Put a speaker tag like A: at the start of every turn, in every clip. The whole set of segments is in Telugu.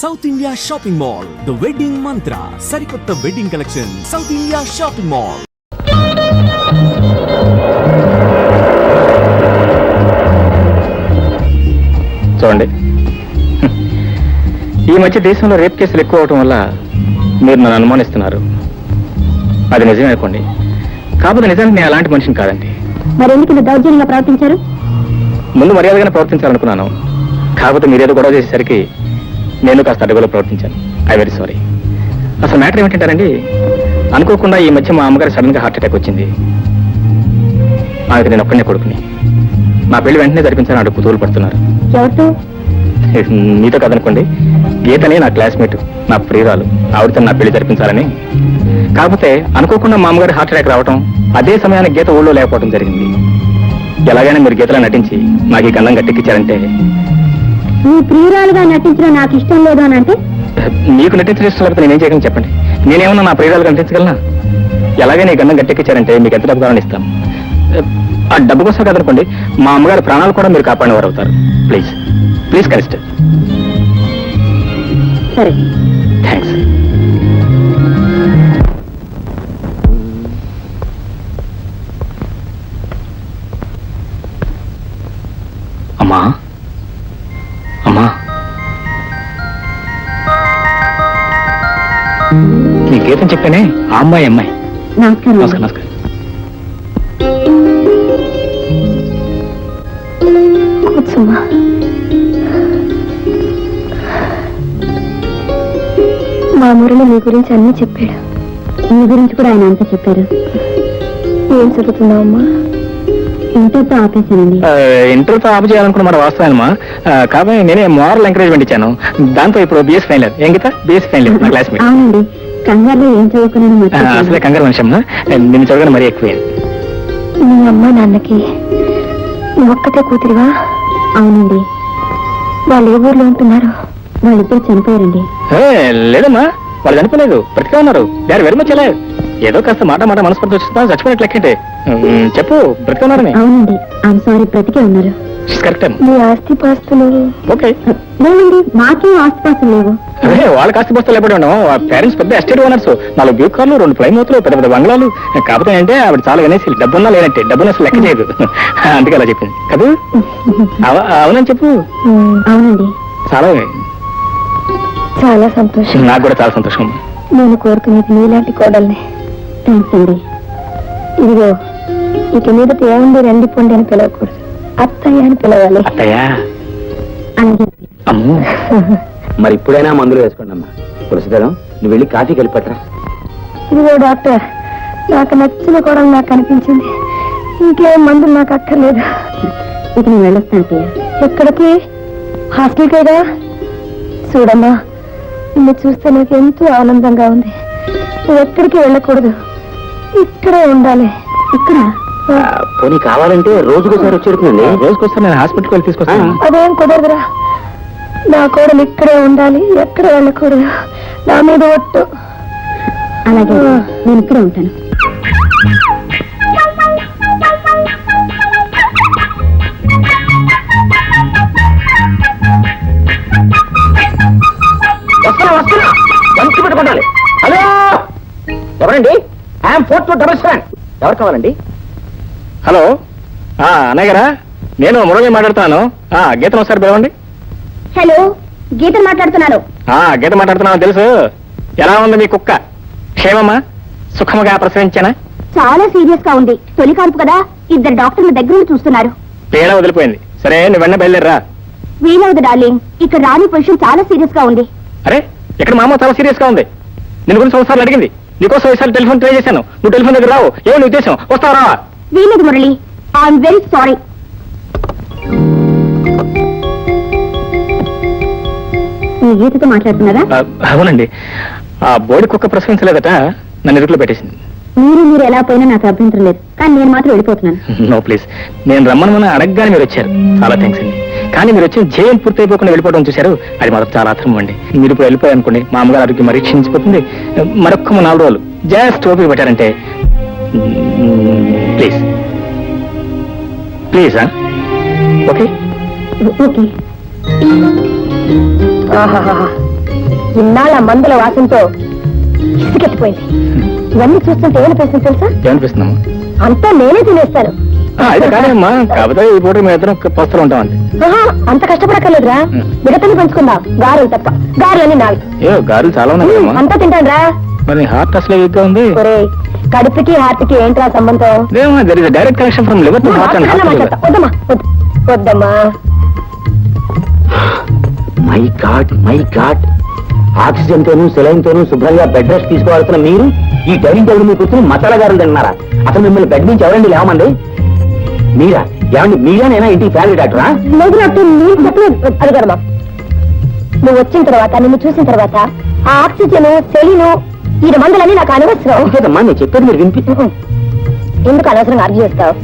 A: South India shopping mall the wedding mantra సరికొత్త wedding collection South India shopping mall
B: చూడండి. ఈ మధ్య దేశంలో రేప్ కేసులు ఎక్కువ అవటం వల్ల మీరు నన్ను అనుమానిస్తున్నారు. అది నిజమే అనుకోండి. కాకపోతే నిజానికి నేను అలాంటి మనిషిని కాదండి.
C: మరెందుకు ఇంత దౌర్జన్యంగా ప్రవర్తించారు?
B: ముందు మర్యాదగానే ప్రవర్తించాలనుకున్నాను. కాకపోతే మీరేదో గొడవ చేసేసరికి నేను కాస్త అడుగులో ప్రవర్తించాను. ఐ వెరీ సారీ అసలు మ్యాటర్ ఏమిటంటారండి? అనుకోకుండా ఈ మధ్య మా అమ్మగారు సడన్గా హార్ట్ అటాక్ వచ్చింది. ఆమెకు నేను ఒక్కనే కొడుకుని. నా పెళ్ళి వెంటనే జరిపించాలని అడుగు కుతూలు పడుతున్నారు. మీతో కదనుకోండి. గీతని నా క్లాస్మేట్ నా ప్రియురాలు. ఆవిడతో నా పెళ్ళి జరిపించాలని. కాకపోతే అనుకోకుండా మా అమ్మగారి హార్ట్ అటాక్ రావటం అదే సమయానికి గీత ఊళ్ళో లేకపోవడం జరిగింది. ఎలాగైనా మీరు గీతలో నటించి నాకు ఈ గంధం గట్టెక్కించారంటే
C: నీ ప్రియురాలుగా నటించడం నాకు ఇష్టం లేదు అని అంటే?
B: మీకు నటించడం ఇష్టం లేకపోతే నేనేం చేయగలను చెప్పండి? నేనేమన్నా నా ప్రియురాలుగా నటించగలనా? ఎలాగైనా ఈ గంధం గట్టెక్కించారంటే మీకు ఎంత డబ్బు కావాలని ఇస్తాం. ఆ డబ్బు కోసం కదనుకోండి మా అమ్మగారి ప్రాణాలు కూడా మీరు కాపాడిన వారు అవుతారు. ప్లీజ్ ప్లీజ్ కనిస్టర్
C: సరే.
B: థ్యాంక్స్. అమ్మా? నీ గీతం చెప్పానే ఆ అమ్మాయి అమ్మాయి.
C: నమస్కారం.
B: నమస్కారం
C: మా మురళి మీ గురించి అన్నీ చెప్పాడు. మీ గురించి కూడా ఆయన అంతా చెప్పారు. ఏం చదువుతున్నావమ్మా ఇంటర్తో ఆపేశానండి.
B: ఆ, ఇంటర్తో ఆపు చేయాలనుకున్న మాట వాస్తవమా కాబట్టి నేనే మోరల్ ఎంకరేజ్మెంట్ ఇచ్చాను. దాంతో ఇప్పుడు బిఎస్ ఫైనల్ ఏం గీత? బిఎస్ ఫైనల్ నా క్లాస్మేట్
C: అవునండి. కంగారులో ఏం చదువుకున్నాను
B: ఆ,
C: మర్చిపోయాను.
B: అసలే కంగారు మనిషి అమ్మా. నిన్ను చూడగానే మరీ ఎక్కువే.
C: మీ అమ్మ నాన్నకి ఒక్కతే కూతురివా? అవునండి. వాళ్ళు ఏ ఊర్లో ఉంటున్నారు వాళ్ళిద్దరు చనిపోయారండి.
B: లేదమ్మా. వాళ్ళు చనిపోలేదు. బ్రతికే ఉన్నారు. దాని వెరీ మచ్ ఏదో కాస్త మాట మాట మనస్పర్ధ వచ్చిందా చచ్చిపోయినట్లు లెక్కంటే ఉమ్, చెప్పు బ్రతికే ఉన్నారని
C: అవునండి. ఐఎమ్ సారీ బ్రతికే ఉన్నారు.
B: కరెక్ట్
C: మీ ఆస్తి పాస్తులు
B: ఓకే.
C: లేవండి మాకేం ఆస్తిపాస్తులు లేవు.
B: అదే వాళ్ళ కాస్త బస్తాలు ఎప్పుడు ఉన్నాం పేరెంట్స్ పెద్ద ఎస్టేట్ ఓనర్స్ నాలుగు బ్యూ కార్లు రెండు ప్లైమూతులు పెద్ద పెద్ద బంగ్లాలు. కాకపోతే అంటే ఆవిడ చాలా వినేసి డబ్బున్నా లేనట్టే. డబ్బున్న అసలు లెక్క చేయదు. అందుకే అలా చెప్పింది. కదా? అవ- అవునని చెప్పు.
C: అవునండి.
B: చాలా.
C: చాలా సంతోషం.
B: నాకు కూడా చాలా సంతోషం.
C: నేను కోరుకునేది నీలాంటి కోడల్ని. థ్యాంక్స్ అండి ఇదిగో ఇక మీద ఏముంది రండి పొండి అని పిలవకూడదు. అత్తయ్య అని పిలవాలి.
B: అత్తయ్యా? అమ్మో.
D: మరి ఇప్పుడైనా మందులు వేసుకోండి అమ్మా. తులసిదళం నువ్వు వెళ్ళి కాఫీ కలిపట్రా
C: ఇదిగో డాక్టర్ నాకు నచ్చిన కోడలు నాకు అనిపించింది ఇంకేం మందులు నాకు అక్కర్లేదు. ఇక నేను వెళ్ళొస్తాను ఎక్కడికి? హాస్టల్ కదా? చూడమ్మా నిన్ను చూస్తే నాకు ఎంతో ఆనందంగా ఉంది. నువ్వు ఎక్కడికి వెళ్ళకూడదు. ఇక్కడే ఉండాలి. ఇక్కడ.
D: పోనీ కావాలంటే రోజుకోసారి వచ్చేడుతుందండి
B: రోజుకొస్తాను నేను హాస్పిటల్కి వెళ్ళి తీసుకొస్తాను.
C: అదేం కుదరదురా. నా కోడలు ఇక్కడే ఉండాలి ఎక్కడ వెళ్ళకూడదు. నా మీద ఒట్టు. అలాగే నేను ఇక్కడే ఉంటాను.
D: వస్తున్నా వస్తున్నా. మంచి పెట్టుకోండి హలో! ఎవరండి? I'm four two double seven ఎవరు కావాలండి?
B: హలో. ఆ, అన్నయ్య గారా? నేను మురళి మాట్లాడుతున్నాను. ఆ, గీతను ఒకసారి పిలవండి.
C: హలో గీత మాట్లాడుతున్నాను.
B: ఆ, గీత మాట్లాడుతున్నాను తెలుసు. ఎలా ఉంది మీ కుక్క? క్షేమమ్మా సుఖముగా ప్రసవించానా?
C: చాలా సీరియస్గా ఉంది. తొలి కాన్పు కదా ఇద్దరు డాక్టర్ల దగ్గర నుండి చూస్తున్నారు.
B: పీడ వదిలిపోయింది. సరే నువ్వు వెన్న బయలుదేరరా.
C: వీలవదు డార్లింగ్. ఇక్కడ రాని పొజిషన్ చాలా సీరియస్గా ఉంది.
B: అరే ఇక్కడ మా అమ్మ చాలా సీరియస్గా ఉంది. నేను గురించి ఒకసారి అడిగింది. నీకోసం ఒకసారి టెలిఫోన్ ట్రై చేశాను. నువ్వు టెలిఫోన్ దగ్గర రావు. ఏమో ఉద్దేశం? వస్తావా
C: వీలేదు మురళి. ఐఎమ్ వెరీ సారీ మీ గీతతో మాట్లాడుతున్నారా?
B: అవునండి. ఆ బోడి కుక్క ప్రసవించలేదట. నన్ను ఇరుకులో పెట్టేసింది.
C: మీరు మీరు ఎలా పోయినా నాకు అభ్యంతరం లేదు. కానీ నేను మాత్రం వెళ్ళిపోతున్నాను.
B: No please. నేను రమ్మని అడగగానే మీరు వచ్చారు. చాలా థ్యాంక్స్ అండి. కానీ మీరు వచ్చిన జైలు పూర్తయిపోకుండా వెళ్ళిపోవడం చూశారు? అది మాత్రం చాలా ఆత్రం అండి. మీరు ఇప్పుడు వెళ్ళిపోయారు అనుకోండి మా అమ్మగారు ఆరోగ్యం మరీ క్షీణించిపోతుంది. మరొక్క నాలుగు రోజులు. జస్ట్ ఓపిక పెట్టారంటే ప్లీజ్. ప్లీజ్? ఓకే?
C: ఓకే. ఇన్నాళ్ళ మందుల వాసనతో ఇసుకెత్తిపోయింది. ఇవన్నీ చూస్తుంటే ఏమనిపిస్తుంది తెలుసా? అంతా నేనే తినేస్తాను.
B: అయితే కాదమ్మా కాకపోతే ఈ పూట మేము ఇద్దరం పస్తులు ఉంటాం అంతే.
C: కష్టపడక్కర్లేదురా.
B: ఉం.
C: మిగతాన్ని పెంచుకుందాం. గారెలు తప్ప. గారెలన్నీ నావి.
B: ఏ గారులు చాలా ఉన్నాయి
C: అంతా తింటాను రా
B: మరి హార్ట్ అసలు వీక్గా ఉంది?
C: కడుపుకి హార్ట్కి ఏంట్రా సంబంధం?
B: Direct connection from liver to heart and heart.
C: వద్దమ్మా వద్దు. వద్దమ్మా.
D: My god my god oxygen తోను సెలైన్ తోను శుభ్రంగా బెడ్ రెస్ట్ తీసుకోవాల్సిన మీరు ఈ డైనింగ్ టేబుల్ మీద కూర్చొని మసాలా గారులు తిన్నారా అసలు మిమ్మల్ని బెడ్ నుంచి ఎవరండి లేవమండి? మీరా? ఏమండి మీరా నేనా ఇంటికి ఫ్యామిలీ డాక్టరా
C: లేదు నేను చెప్పలేదు. అడగడమా నువ్వు వచ్చిన తర్వాత నిన్ను చూసిన తర్వాత ఆ ఆక్సిజన్ సెలీను ఈ మందులన్నీ నాకు అనవసరం.
D: అంతేదమ్మా నేను చెప్పేది మీరు వినిపి
C: ఎందుకు అనవసరంగా అర్జీ చేస్తావు?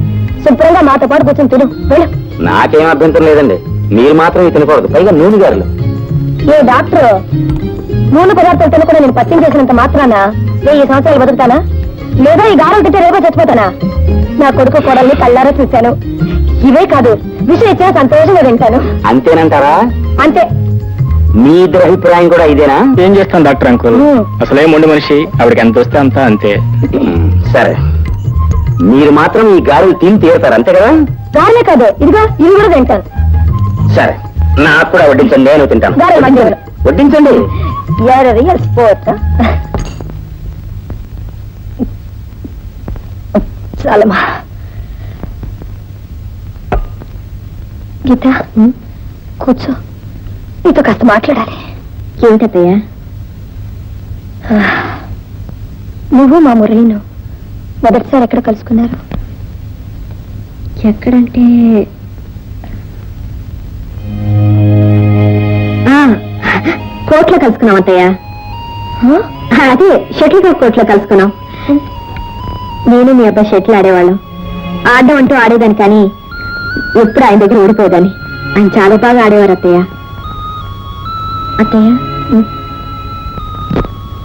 C: శుభ్రంగా మాతో పాటు కూర్చొని తిను. వెళ్ళు.
D: నాకేం అభ్యంతరం లేదండి. మీరు మాత్రం తినకూడదు. పైగా నూనె గారులు.
C: ఏ డాక్టర్ నూనె పదార్థాలు తినకుండా నేను పత్యం చేసినంత మాత్రాన వెయ్యి సంవత్సరాలు బతుకుతానా? లేదా ఈ గారం తింటే రేపో చచ్చిపోతానా? నా కొడుకు కోడల్ని కళ్ళారా చూశాను. ఇవే కాదు విషయం ఇచ్చిన సంతోషంగా తింటాను
D: అంతేనంటారా?
C: అంతే.
D: మీ ఇద్దరి అభిప్రాయం కూడా ఇదేనా?
B: ఏం చేస్తాం డాక్టర్ అంకుల్. అసలే మొండి మనిషి ఆవిడకి ఎంత వస్తే అంత అంతే.
D: సరే. మీరు మాత్రం ఈ గారెలు తిని తీరుతారు అంతే కదా?
C: గారలే కాదు ఇదిగో ఇవి కూడా తింటాను.
D: సరే నాకు కూడా వడ్డించండి నేను తింటాను.
C: గారెలు
D: వడ్డించండి.
C: రియల్ స్పోర్ట్ చాలమ్మా. గీత కూర్చో. నీతో కాస్త మాట్లాడాలి. ఏమిటత్తయ్యా నువ్వు మా మురళిను మొదటిసారి ఎక్కడ కలుసుకున్నారు? ఎక్కడంటే కోట్లో కలుసుకున్నాం అత్తయ్య. అదే షటిల్ కోట్లో కలుసుకున్నాం. నేను మీ అబ్బాయి షటిల్ ఆడేవాళ్ళం. ఆడడం అంటూ ఆడేదాన్ని కానీ ఎప్పుడు ఆయన దగ్గర ఓడిపోదని ఆయన చాలా బాగా ఆడేవారు అత్తయ్య. అత్తయ్య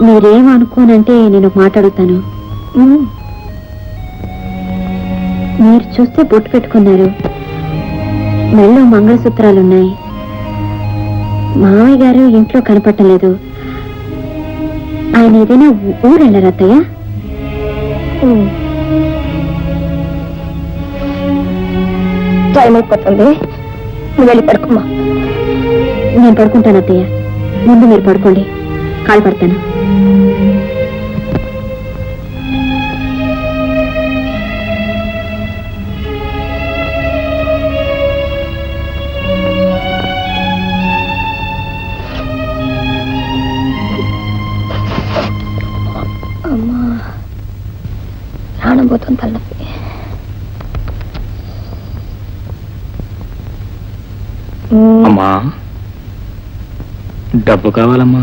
C: మీరేం అనుకోనంటే నేను మాట్లాడుతాను మీరు చూస్తే బొట్టు పెట్టుకున్నారు. మెళ్ళో మంగళసూత్రాలున్నాయి. మామయ్య గారు ఇంట్లో కనపట్టలేదు ఆయన ఏదైనా ఊరు వెళ్ళారు అత్తయ్య? టైం అయిపోతుంది నువ్వు వెళ్ళి పడుకోమా నేను పడుకుంటాను అత్తయ్య. ముందు మీరు పడుకోండి. కాలు పడతాను. ప్రాణం పోతుంది తలనొప్పి మ్మ్.
B: అమ్మా డబ్బు కావాలమ్మా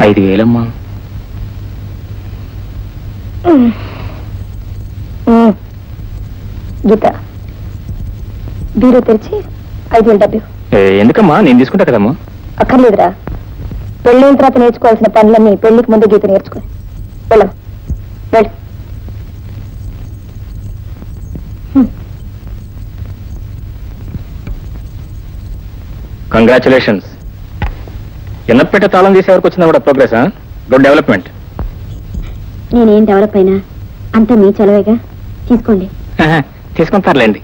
B: ఐదు వేలమ్మా
C: మ్మ్. మ్మ్. గీత బీరో తెరిచి ఐదు వేలు డబ్బు
B: ఎందుకమ్మా? నేను తీసుకుంటా కదమ్మా
C: అక్కర్లేదురా. పెళ్ళైన తర్వాత నేర్చుకోవాల్సిన పనులన్నీ పెళ్ళికి ముందు గీత నేర్చుకో. వెళ్ళం వెళ్ళు
B: కంగ్రాచులేషన్స్ ఎన్నపెట్ట తాళం తీసే వరకు వచ్చిందా కూడా ప్రోగ్రెస్ గుడ్ డెవలప్మెంట్
C: నేనేం డెవలప్ అయినా అంతా మీ చలవేగా? తీసుకోండి.
B: తీసుకుంటారులేండి.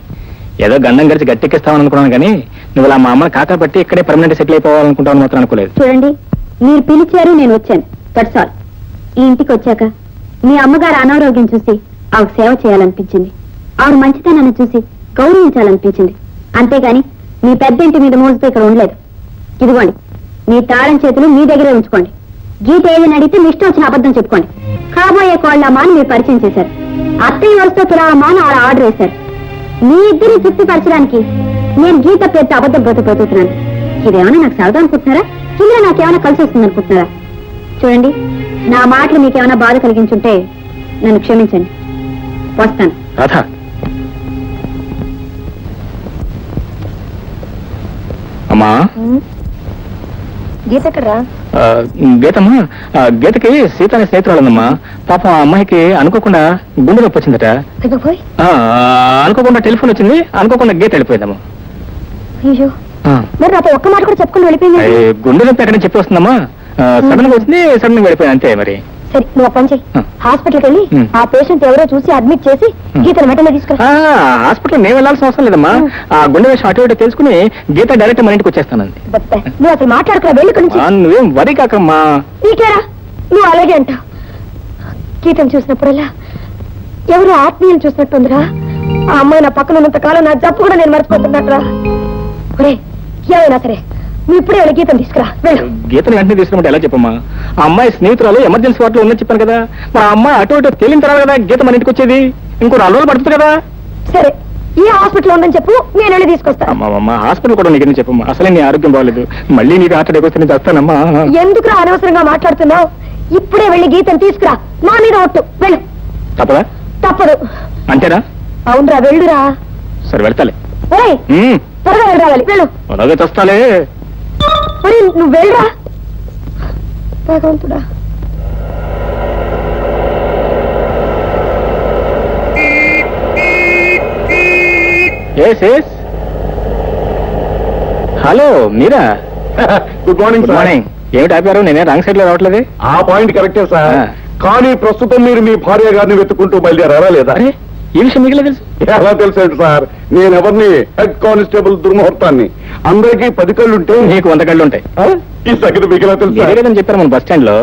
B: ఏదో గండం గడిచి గట్టెక్కిస్తామని అనుకున్నాను కానీ నువ్వు ఇలా మా అమ్మని కాకా పట్టి ఇక్కడే పర్మనెంట్ సెటిల్ అయిపోవాలనుకుంటావు మాత్రం అనుకోలేదు.
C: చూడండి మీరు పిలిచారు నేను వచ్చాను. దట్స్ ఆల్ ఈ ఇంటికి వచ్చాక మీ అమ్మగారు అనారోగ్యం చూసి ఆవిడ సేవ చేయాలనిపించింది. ఆవిడ మంచితనాన్ని చూసి గౌరవించాలనిపించింది. అంతేగాని మీ పెద్ద ఇంటి మీద మోజుతో ఇక్కడ ఉండలేదు. ఇదిగోండి మీ తాళం చేతులు మీ దగ్గరే ఉంచుకోండి. గీత ఏదైనా అడిగితే మీ ఇష్టం వచ్చిన అబద్ధం చెప్పుకోండి. కాబోయే కోళ్ళమ్మా అని మీరు పరిచయం చేశారు. అత్తయ్య వరుసతో పిలవమ్మా అని ఆవిడ ఆర్డర్ వేశారు. మీ ఇద్దరిని తృప్తిపరచడానికి నేను గీత పేరుతో అబద్ధం బ్రతకపోతున్నాను ఇదేమైనా నాకు సరదా అనుకుంటున్నారా? ఇందులో నాకేమైనా కలిసి వస్తుంది అనుకుంటున్నారా చూడండి నా మాటలు మీకేమైనా బాధ కలిగించుంటే నన్ను క్షమించండి. వస్తాను.
B: రాధా. అమ్మా.
C: గీత ఎక్కడరా?
B: ఆ, గీతమ్మా ఆ, గీతకి సీత అనే స్నేహితురాలు ఉందమ్మా పాపం ఆ అమ్మాయికి అనుకోకుండా గుండె నొప్పి వచ్చిందట.
C: పోయి
B: ఆ, అనుకోకుండా టెలిఫోన్ వచ్చింది అనుకోకుండా గీత వెళ్ళిపోయిందమ్మా.
C: అయ్యో.
B: ఆ.
C: మరి నాతో ఒక్క మాట కూడా చెప్పుకుని వెళ్ళిపోయింది
B: గుండె నొప్పి ఎక్కడ చెప్పి వస్తుందమ్మా? సడన్గా వచ్చింది సడన్గా వెళ్ళిపోయింది అంతే మరి.
C: సరే నువ్వు ఒక పని చెయ్యి. హాస్పిటల్కి వెళ్ళి
B: ఉమ్.
C: ఆ పేషెంట్ ఎవరో చూసి అడ్మిట్ చేసి. గీతను వెంటనే తీసుకురా.
B: ఆ, హాస్పిటల్ నేను వెళ్ళాల్సిన అవసరం లేదమ్మా. ఆ గుండె విషయం అటు ఇటు తెలుసుకుని గీత డైరెక్ట్ మన ఇంటికి వచ్చేస్తానంది.
C: అబ్బబ్బే, నువ్వు అసలు మాట్లాడుకురా వెళ్ళి ఇక్కడి నుంచి.
B: ఆ, నువ్వేం వరి కాకమ్మా.
C: నీకేరా? నువ్వు అలాగే అంటావు గీతను చూసినప్పుడల్లా ఎవరు ఆత్మీయం చూసినట్టుందిరా. ఆ అమ్మాయి నా పక్కన ఉన్నంత కాలం నా జబ్బు కూడా నేను మర్చిపోతున్నట్రా ఒరే ఏమైనా సరే. నువ్వు ఇప్పుడే వెళ్ళి గీతం తీసుకురా. వెళ్ళు.
B: గీతను వెంటనే తీసుకున్నట్టు ఎలా చెప్పమ్మా? ఆ అమ్మాయి స్నేహితురాలు ఎమర్జెన్సీ వార్డులో ఉందని చెప్పాను కదా. మరి ఆ అమ్మాయి అటు ఇటు తేలిన తర్వాత కదా గీత మన ఇంటికి వచ్చేది? ఇంకో నాలుగు రోజులు పడుతుంది కదా.
C: సరే ఈ హాస్పిటల్ ఉందని చెప్పు నేను వెళ్ళి తీసుకొస్తా.
B: అమ్మా అమ్మ హాస్పిటల్ కూడా నీకు చెప్పమ్మా? అసలే నీ ఆరోగ్యం బాగలేదు. మళ్ళీ నీకు హార్ట్ అటాక్ వస్తే నేను చేస్తానమ్మా.
C: ఎందుకురా అనవసరంగా మాట్లాడుతున్నావు? ఇప్పుడే వెళ్ళి గీతం తీసుకురా. నా మీద ఒట్టు. వెళ్ళు.
B: తప్పదా?
C: తప్పదు.
B: అంతేనా?
C: అవునరా వెళ్ళురా.
B: సరే వెళ్తాలే.
C: త్వరగా వెళ్ళి రావాలి. వెళ్ళు.
B: అలాగే తెస్తాలే
C: మరి నువ్వు వెళ్ళరా? భగవంతుడా.
B: ఎస్ ఎస్ హలో మీరా?
E: Good morning
B: good
E: sir
B: morning ఏమిటి ఆపారు? నేనే రాంగ్ సైడ్లో రావట్లేదు?
E: ఆ పాయింట్ కరెక్టే సార్. కానీ ప్రస్తుతం మీరు మీ భార్య గారిని వెతుక్కుంటూ బయలుదేరారా లేదా?
B: ఈ విషయం మీకు తెలుసు?
E: ఎలా తెలుసండి సార్? నేను ఎవరిని హెడ్ కానిస్టేబుల్ దుర్ముహూర్తాన్ని. అందరికీ పది కళ్ళుంటే
B: నీకు వంద కళ్ళు ఉంటాయి?
E: ఈ సంగతి మీకు ఎలా తెలుసు
B: కదని చెప్పారు మన బస్ స్టాండ్లో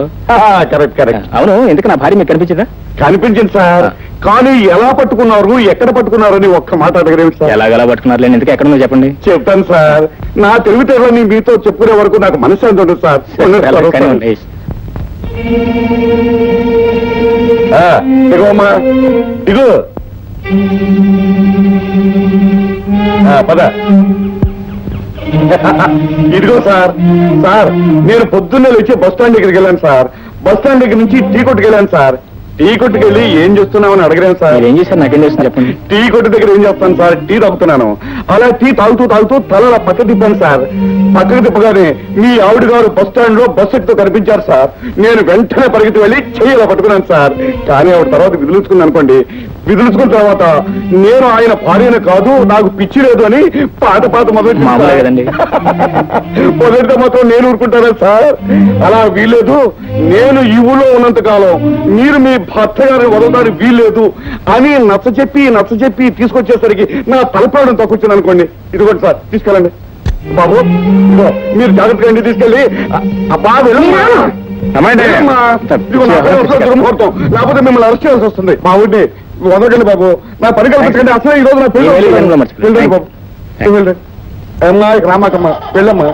E: కరెక్ట్ కరెక్ట్.
B: అవును ఎందుకు నా భార్య మీకు కనిపించదా?
E: కనిపించింది సార్. కానీ ఎలా పట్టుకున్నారు ఎక్కడ పట్టుకున్నారు అని ఒక్క మాట అడగరేమి సార్.
B: ఎలాగలా పట్టుకున్నారు లేని ఎందుకు ఎక్కడ ఉందో చెప్పండి.
E: చెప్తాను సార్. నా తెలివితేటలని మీతో చెప్పుకునే వరకు నాకు మనశ్శాంతి ఉండదు సార్. ఇదిగో అమ్మా ఇదిగో ఆ, పద. ఇదిగో సార్ సార్ నేను పొద్దున్నే లేచి బస్ స్టాండ్ దగ్గరికి వెళ్ళాను సార్. బస్ స్టాండ్ దగ్గర నుంచి టీ కొట్టుకు వెళ్ళాను సార్. టీ కొట్టుకు వెళ్ళి ఏం చేస్తున్నామని అడగలేను సార్.
B: ఏం చేశారు? నాకేం చేస్తుంది చెప్పండి.
E: టీ కొట్టు దగ్గర ఏం చేస్తాను సార్? టీ తాగుతున్నాను. అలా టీ తాగుతూ తాగుతూ తల అలా పక్క తిప్పాను సార్. పక్కకు తిప్పగానే మీ ఆవిడ గారు బస్ స్టాండ్లో బస్ ఎక్కితో కనిపించారు సార్. నేను వెంటనే పరిగెత్తి వెళ్ళి చెయ్యి అలా పట్టుకున్నాను సార్. కానీ ఆవిడ తర్వాత విదిలించుకుంది అనుకోండి విదిలించుకున్న తర్వాత నేను ఆయన భార్యను కాదు నాకు పిచ్చి లేదు అని పాత పాత మొదటి. మొదటితో మాత్రం నేను ఊరుకుంటానా సార్? అలా వీల్లేదు. నేను ఊళ్ళో ఉన్నంత కాలం మీరు మీ భర్త గారిని వదలడానికి వీల్లేదు అని నచ్చ చెప్పి నచ్చ చెప్పి తీసుకొచ్చేసరికి నా తలపడం తక్కువచ్చింది అనుకోండి. ఇదిగోండి సార్ తీసుకెళ్ళండి. బాబు మీరు జాగ్రత్తగా ఇంటికి తీసుకెళ్ళి అబ్బా వెళ్ళమ్మా. లేకపోతే మిమ్మల్ని అరెస్ట్ చేయాల్సి వస్తుంది. మా ఊరిని వదలకండి బాబు. నా పని కల్పించండి అసలు ఈ రోజు నా
B: పెళ్ళి.
E: వెళ్ళండి బాబు. వెళ్ళండి అమ్మా ఇక రామాకమ్మా వెళ్ళమ్మా.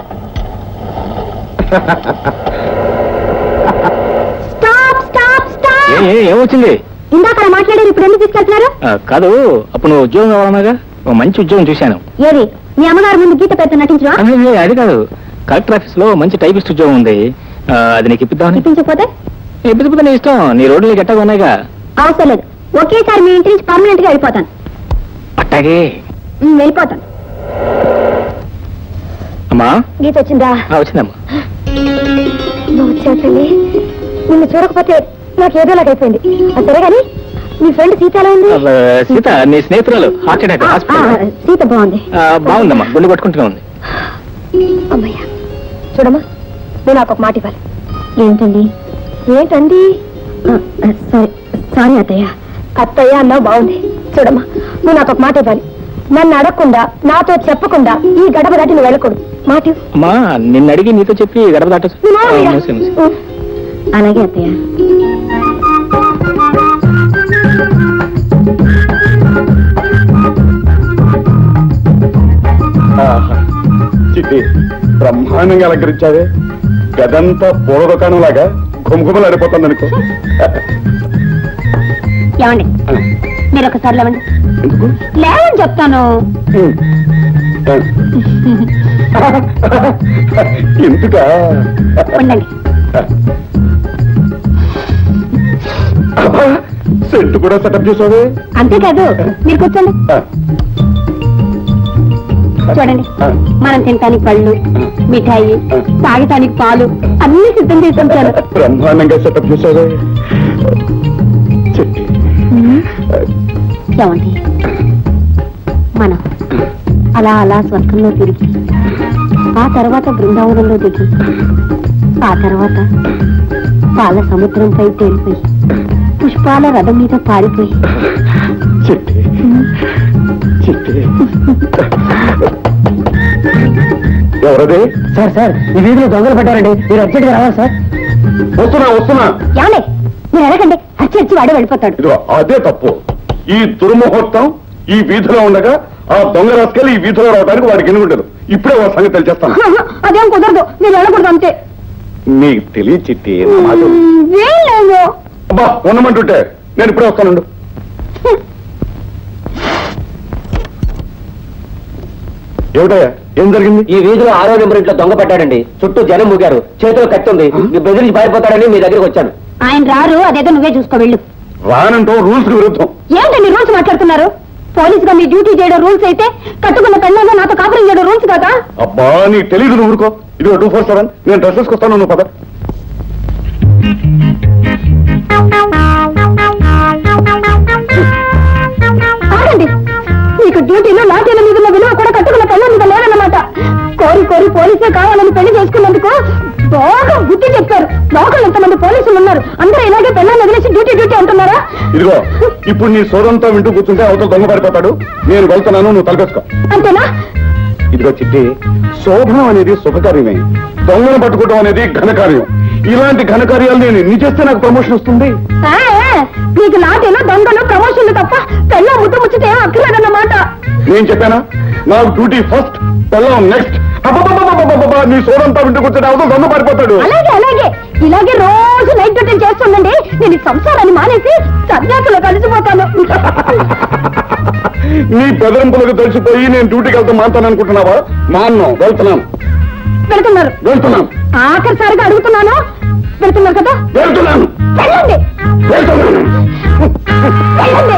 C: స్టాప్ స్టాప్ స్టాప్
B: ఏ- ఏ- ఏమొచ్చింది?
C: ఇందాక అలా మాట్లాడారు ఇప్పుడు ఎందుకు తీసుకెళ్తున్నారు?
B: కాదు అప్పుడు నువ్వు ఉద్యోగం కావాలన్నాగా? ఓ మంచి ఉద్యోగం చూశాను.
C: ఏది? మీ అమ్మగారు ముందు గీత పెద్ద నటించరా
B: అదే, అది కాదు. కలెక్టర్ ఆఫీస్లో మంచి టైపిస్ట్ ఉద్యోగం ఉంది. అది నీకు ఇప్పిద్దామని.
C: నటించకపోతే
B: ఇప్పితే నీ ఇష్టం. నీ రోడ్లు నీకు ఎట్టగా ఉన్నాయిగా.
C: అవసరం లేదు. ఒకేసారి మీ ఇంటి నుంచి పర్మనెంట్గా వెళ్ళిపోతాను.
B: అట్టాగే.
C: ఉమ్, వెళ్ళిపోతాను.
B: అమ్మా.
C: గీత వచ్చిందా?
B: ఆ, వచ్చిందమ్మా.
C: నువ్వు వచ్చావు తల్లి నిన్ను చూడకపోతే నాకు ఏదోలాగా అయిపోయింది. అది సరే కానీ నీ ఫ్రెండ్ సీత ఎలా ఉంది
B: సీత నీ స్నేహితురాలు. హార్ట్ అటాక్
C: ఆ,
B: హాస్పిటల్.
C: ఆ, సీత బాగుంది.
B: ఆ, బాగుందమ్మా. గుండె పట్టుకుంటూనే ఉంది.
C: అమ్మయ్య చూడమ్మా నువ్వు నాకు ఒక మాట ఇవ్వాలి. ఏంటండి? ఏంటండి? సారీ సారీ అత్తయ్య. అత్తయ్య అన్నావు బాగుంది చూడమ్మా నువ్వు నాకు ఒక మాట ఇవ్వాలి నన్ను అడగకుండా నాతో చెప్పకుండా ఈ గడప దాటి నువ్వు వెళ్ళకూడదు మాట.
B: అమ్మా నిన్ను అడిగి నీతో చెప్పి గడప.
C: ఉం. అలాగే అత్తయ్య.
E: చిట్టి బ్రహ్మాండంగా అలంకరించావే గదంతా పూల దుకాణం లాగా గుమగుమలు అడిపోతుంది అనుకో
C: ఏమండి మీరు ఒకసారి లేవండి. లేవని చెప్తాను.
E: ఎందుకా?
C: ఉండండి.
E: సెంటు కూడా సెటప్ చేసావే.
C: అంతేకాదు మీరు కూర్చోండి. చూడండి మనం తినటానికి పళ్ళు మిఠాయి తాగటానికి పాలు అన్ని సిద్ధం చేసి
E: బ్రహ్మాండంగా సెటప్ చేసావే.
C: ఏమండి? మనం అలా అలా స్వర్గంలో తిరిగి ఆ తర్వాత బృందావనంలో దిగి ఆ తర్వాత పాల సముద్రంపై తేలిపోయి పుష్పాల రథం మీద పారిపోయి.
E: చిట్టి. చిట్టి. ఎవరది?
D: సార్ సార్ ఈ వీధిలో దొంగలు పడ్డారండి. మీరు అర్జెంట్గా రావాలి సార్.
E: వస్తున్నా వస్తున్నా.
C: యానే మీరు ఎలాగండి అచ్చి వాడే వెళ్ళిపోతాడు.
E: ఇదిగో అదే తప్పు. ఈ దుర్ముహూర్తం ఈ వీధిలో ఉండగా ఆ దొంగ రాసుకెళ్ళి ఈ వీధిలో రావడానికి వాడికి ఎన్నుకుంటారు ఇప్పుడే వాళ్ళ సంగతి తెలిచేస్తాను.
C: అదేం కుదరదు. మీరు వెళ్ళకూడదు అంతే.
E: నీకు తెలియ చిట్టి అబ్బా ఉండమంటుంటే నేను ఇప్పుడే వస్తానండు. ఏమిటయ్యా ఏం జరిగింది?
D: ఈ వీధిలో ఆరో నెంబర్ ఇంట్లో దొంగ పట్టాడండి చుట్టూ జనం మూగారు. చేతిలో కత్తి ఉంది. మీ బెదిరించి పారిపోతాడని మీ దగ్గరికి వచ్చాను.
C: ఆయన రారు అదేదో నువ్వే చూసుకో వెళ్ళు.
E: రానంటో రూల్స్ విరుద్ధం.
C: ఏంటండి రూల్స్ మాట్లాడుతున్నారు? పోలీసుగా మీ డ్యూటీ చేయడం రూల్స్ అయితే కట్టుకున్న పెళ్ళంగా నాతో కాపురం చేయడం రూల్స్ కదా?
E: అబ్బా నీకు తెలియదు నువ్వు ఊరుకో. ఇదిగో టూ ఫోర్ సెవెన్. నేను డ్రెస్ వేసుకొస్తాను నువ్వు పద.
C: పోలీసే కావాలని పెళ్ళి చేసుకున్నందుకు బాగా బుద్ధి చెప్పారు. లోకల్ ఎంతమంది పోలీసులు ఉన్నారు? అందరూ ఇలాగే పెళ్ళాన్ని వదిలేసి డ్యూటీ డ్యూటీ అంటున్నారా?
E: ఇదిగో ఇప్పుడు నీ సోదంతా వింటూ కూర్చుంటే అవతల దొంగ పడిపోతాడు. నేను వెళ్తున్నాను నువ్వు తలపేసుకో
C: అంతేనా?
E: ఇదిగో చిట్టి శోభనం అనేది శుభకార్యమే. దొంగను పట్టుకోవడం అనేది ఘనకార్యం. ఇలాంటి ఘనకార్యాలు నేను ఎన్ని చేస్తే నాకు ప్రమోషన్ వస్తుంది?
C: మీకు లాఠీలు దొంగలు ప్రమోషన్లు తప్ప పెళ్ళ ముట్టు ముచ్చితే అక్కర్లేదన్నమాట.
E: నేను చెప్పానా? నాకు డ్యూటీ ఫస్ట్ పెళ్ళం నెక్స్ట్ నీ సోదంతా వింటూ కూర్చుంటే అవతల దొంగ పడిపోతాడు
C: అలాగే అలాగే. ఇలాగే రోజు నైట్ డ్యూటీ చేస్తుండండి నేను ఈ సంసారాన్ని మానేసి సన్యాసులో కలిసిపోతాను.
E: నీ బెదరింపులకు తెలిసిపోయి నేను డ్యూటీకి వెళ్తా మానుతాను అనుకుంటున్నావా? మాన్ను వెళ్తున్నాను.
C: పెడుతున్నారు
E: వెళ్తున్నాను.
C: ఆఖరిసారిగా అడుగుతున్నాను. పెడుతున్నారు కదా?
E: వెళ్తున్నాను.
C: వెళ్ళండి.
E: వెళ్తున్నాను.
C: వెళ్ళండి.